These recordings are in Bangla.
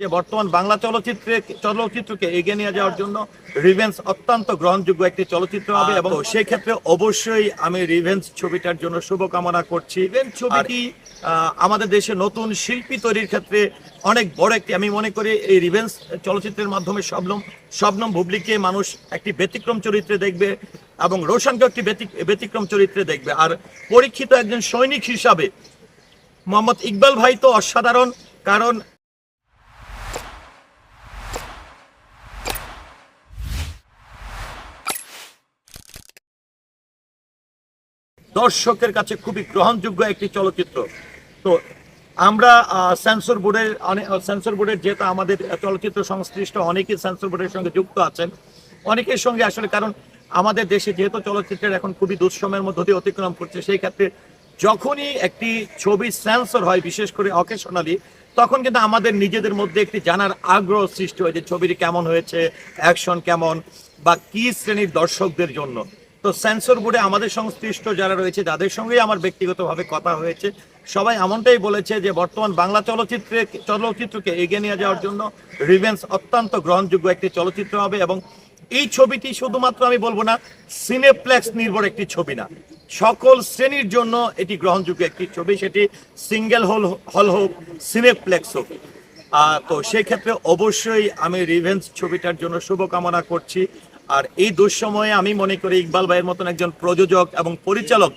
যে বর্তমান বাংলা চলচ্চিত্রে চলচ্চিত্রকে এগিয়ে নিয়ে যাওয়ার জন্য রিভেন্স অত্যন্ত গ্রহণযোগ্য একটি চলচ্চিত্র হবে এবং সেই ক্ষেত্রে অবশ্যই আমি রিভেন্স ছবিটার জন্য শুভকামনা করছি। রিভেন্স ছবিটি আমাদের দেশে নতুন শিল্পী তৈরির ক্ষেত্রে অনেক বড় একটি আমি মনে করি এই রিভেন্স চলচ্চিত্রের মাধ্যমে শবনম শবনম ভুবলিকে মানুষ একটি ব্যতিক্রম চরিত্রে দেখবে এবং রোশনকে একটি ব্যতি- ব্যতিক্রম চরিত্রে দেখবে। আর পরীক্ষিত একজন সৈনিক হিসাবে মোহাম্মদ ইকবাল ভাই তো অসাধারণ কারণ দর্শকের কাছে খুবই গ্রহণযোগ্য একটি চলচ্চিত্র। তো আমরা সেন্সর বোর্ডের অনেক সেন্সর বোর্ডের যেহেতু আমাদের চলচ্চিত্র সংশ্লিষ্ট, অনেকেই সেন্সর বোর্ডের সঙ্গে যুক্ত আছেন। অনেকের সঙ্গে আসলে কারণ আমাদের দেশে যেহেতু চলচ্চিত্রের এখন খুবই দুঃসময়ের মধ্য দিয়ে অতিক্রম করছে, সেই ক্ষেত্রে যখনই একটি ছবি সেন্সর হয়, বিশেষ করে অকেশনালি তখন কিন্তু আমাদের নিজেদের মধ্যে একটি জানার আগ্রহ সৃষ্টি হয় যে ছবিটি কেমন হয়েছে অ্যাকশন কেমন, বা কি শ্রেণির দর্শকদের জন্য। তো সেন্সর বোর্ডে আমাদের সংশ্লিষ্ট যারা রয়েছে, তাদের সঙ্গেই আমার ব্যক্তিগতভাবে কথা হয়েছে। সবাই এমনটাই বলেছে যে, বর্তমান বাংলা চলচ্চিত্রে, চলচ্চিত্রকে এগিয়ে নিয়ে যাওয়ার জন্য রিভেন্স অত্যন্ত গ্রহণযোগ্য একটি চলচ্চিত্র হবে এবং এই ছবিটি শুধুমাত্র আমি বলব না সিনেপ্লেক্স নির্ভর একটি ছবি না। সকল শ্রেণির জন্য এটি গ্রহণযোগ্য একটি ছবি, সেটি সিঙ্গেল হল হল হোক সিনেপ্লেক্স হোক। তো সেই ক্ষেত্রে অবশ্যই আমি রিভেন্স ছবিটার জন্য শুভকামনা করছি। আর এই দুঃসময়ে আমি মনে করি ইকবাল ভাইয়ের মতন একজন প্রযোজক এবং পরিচালক,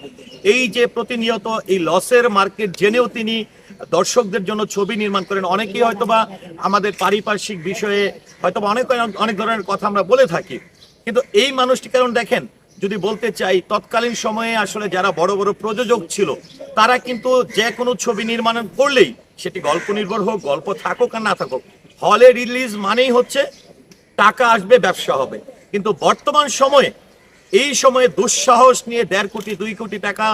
এই যে প্রতিনিয়ত এই লসের মার্কেট জেনেও তিনি দর্শকদের জন্য ছবি নির্মাণ করেন। অনেকেই হয়তোবা আমাদের পারিপার্শ্বিক বিষয়ে হয়তোবা অনেক অনেক ধরনের কথা আমরা বলে থাকি। কিন্তু এই মানুষটি কারণ দেখেন, যদি বলতে চাই, তৎকালীন সময়ে আসলে যারা বড় বড় প্রযোজক ছিল, তারা কিন্তু যে কোনো ছবি নির্মাণ করলেই সেটি গল্প নির্ভর হোক, গল্প থাকুক আর না থাকুক, হলে রিলিজ মানেই হচ্ছে টাকা আসবে, ব্যবসা হবে। কিন্তু বর্তমান সময়ে, এই সময়ে দুঃসাহস নিয়ে দেড় কোটি, দুই কোটি টাকা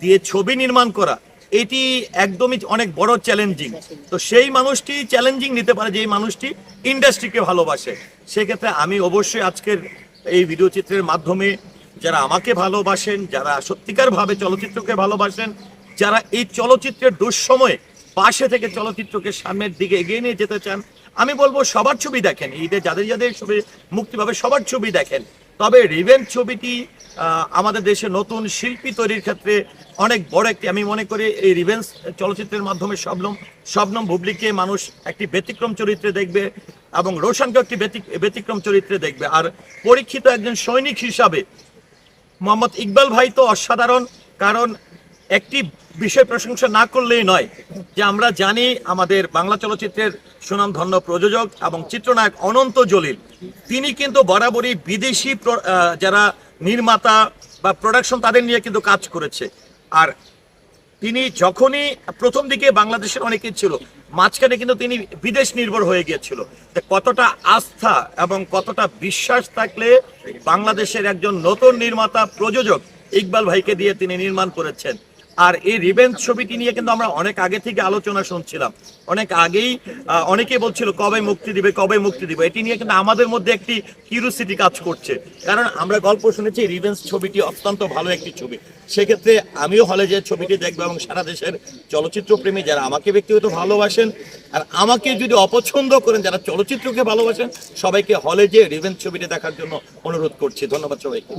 দিয়ে ছবি নির্মাণ করা, এটি একদমই অনেক বড় চ্যালেঞ্জিং তো সেই মানুষটি চ্যালেঞ্জিং নিতে পারে যে মানুষটি ইন্ডাস্ট্রিকে ভালোবাসে। সেক্ষেত্রে আমি অবশ্যই আজকের এই ভিডিও চিত্রের মাধ্যমে যারা আমাকে ভালোবাসেন, যারা সত্যিকারভাবে চলচ্চিত্রকে ভালোবাসেন, যারা এই চলচ্চিত্রের দুঃসময়ে পাশে থেকে চলচ্চিত্রকে সামনের দিকে এগিয়ে নিয়ে যেতে চান, আমি বলব সবার ছবি দেখেন। ঈদে যাদের যাদের ছবি মুক্তি পাবে, সবার ছবি দেখেন। তবে রিভেন্ট ছবিটি আমাদের দেশে নতুন শিল্পী তৈরির ক্ষেত্রে অনেক বড় একটি, আমি মনে করি এই রিভেন্স চলচ্চিত্রের মাধ্যমে শবনম শবনম ভুবলিকে মানুষ একটি ব্যতিক্রম চরিত্রে দেখবে এবং রোশনকে একটি ব্যতি- ব্যতিক্রম চরিত্রে দেখবে। আর পরীক্ষিত একজন সৈনিক হিসাবে মোহাম্মদ ইকবাল ভাই তো অসাধারণ, কারণ একটি বিষয় প্রশংসা না করলেই নয় যে আমরা জানি আমাদের বাংলা চলচ্চিত্রের সুনামধন্য প্রযোজক এবং চিত্রনায়ক অনন্ত জলিল। তিনি কিন্তু বরাবরই বিদেশি যারা নির্মাতা বা প্রোডাকশন তাদের নিয়ে কিন্তু কাজ করেছে। আর তিনি যখনই প্রথম দিকে বাংলাদেশের অনেকেই ছিল, মাঝখানে কিন্তু তিনি বিদেশ নির্ভর হয়ে গিয়েছিল। কতটা আস্থা এবং কতটা বিশ্বাস থাকলে বাংলাদেশের একজন নতুন নির্মাতা, প্রযোজক ইকবাল ভাইকে দিয়ে তিনি নির্মাণ করেছেন? আর এই রিভেঞ্জ ছবিটি নিয়ে কিন্তু আমরা অনেক আগে থেকে আলোচনা শুনছিলাম। অনেক আগেই আহ, অনেকেই বলছিল কবে মুক্তি দিবে কবে মুক্তি দিবে? এটি নিয়ে কিন্তু আমাদের মধ্যে একটি কিউরিসিটি কাজ করছে। কারণ আমরা গল্প শুনেছি রিভেঞ্জ ছবিটি অত্যন্ত ভালো একটি ছবি। সেক্ষেত্রে আমিও হলে যে ছবিটি দেখব এবং সারা দেশের চলচ্চিত্র প্রেমী যারা আমাকে ব্যক্তিগত ভালোবাসেন আর আমাকে যদি অপছন্দ করেন যারা চলচ্চিত্রকে ভালোবাসেন সবাইকে হলে যে রিভেঞ্জ ছবিটি দেখার জন্য অনুরোধ করছি। ধন্যবাদ সবাইকে।